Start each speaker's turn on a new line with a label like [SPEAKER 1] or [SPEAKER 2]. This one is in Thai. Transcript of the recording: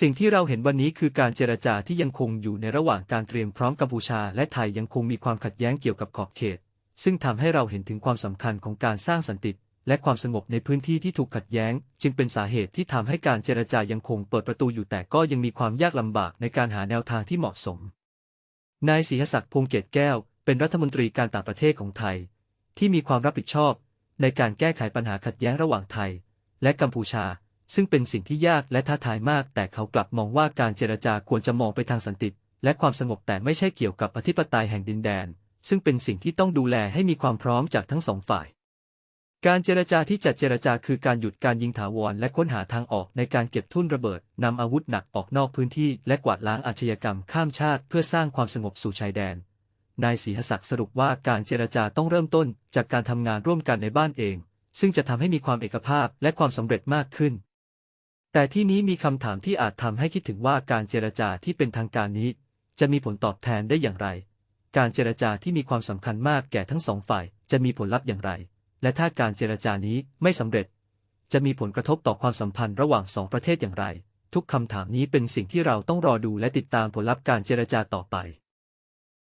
[SPEAKER 1] สิ่งที่เราเห็นวันนี้คือการเจรจาที่ยังคงอยู่ในระหว่างการเตรียมพร้อมกัมพูชา และไทยยังคงมีความขัดแย้งเกี่ยวกับขอบเขต ซึ่งทำให้เราเห็นถึงความสำคัญของการสร้างสันติและความสงบในพื้นที่ที่ถูกขัดแย้ง จึงเป็นสาเหตุที่ทำให้การเจรจายังคงเปิดประตูอยู่แต่ก็ยังมีความยากลำบากในการหาแนวทางที่เหมาะสม นายศรีหศักดิ์พงเกตแก้ว เป็นรัฐมนตรีการต่างประเทศของไทย ที่มีความรับผิดชอบ ในการแก้ไขปัญหาขัดแย้งระหว่างไทย และกัมพูชา ซึ่งเป็นสิ่งที่ยากและท้าทายมาก แต่เขากลับมองว่าการเจรจาควรจะมองไปทางสันติและความสงบแต่ไม่ใช่เกี่ยวกับอธิปไตยแห่งดินแดน ซึ่งเป็นสิ่งที่ต้องดูแลให้มีความพร้อมจากทั้งสองฝ่าย การเจรจาที่จะเจรจาคือการหยุดการยิงถาวรและค้นหาทางออกในการเก็บทุ่นระเบิดนำอาวุธหนักออกนอกพื้นที่ และกวาดล้างอาชญากรรมข้ามชาติ เพื่อสร้างความสงบสู่ชายแดนนายศรีหศักดิ์สรุปว่าการเจรจาต้องเริ่มต้นจากการทำงานร่วมกันในบ้านเอง ซึ่งจะทำให้มีความเอกภาพและความสำเร็จมากขึ้น แต่ที่นี้มีคำถามที่อาจทำให้คิดถึงว่าการเจรจาที่เป็นทางการนี้ จะมีผลตอบแทนได้อย่างไร การเจรจาที่มีความสำคัญมากแก่ทั้งสองฝ่าย จะมีผลลัพธ์อย่างไร และถ้าการเจรจานี้ไม่สำเร็จ จะมีผลกระทบต่อความสัมพันธ์ระหว่างสองประเทศอย่างไร ทุกคำถามนี้เป็นสิ่งที่เราต้องรอดูและติดตามผลลัพธ์การเจรจาต่อไป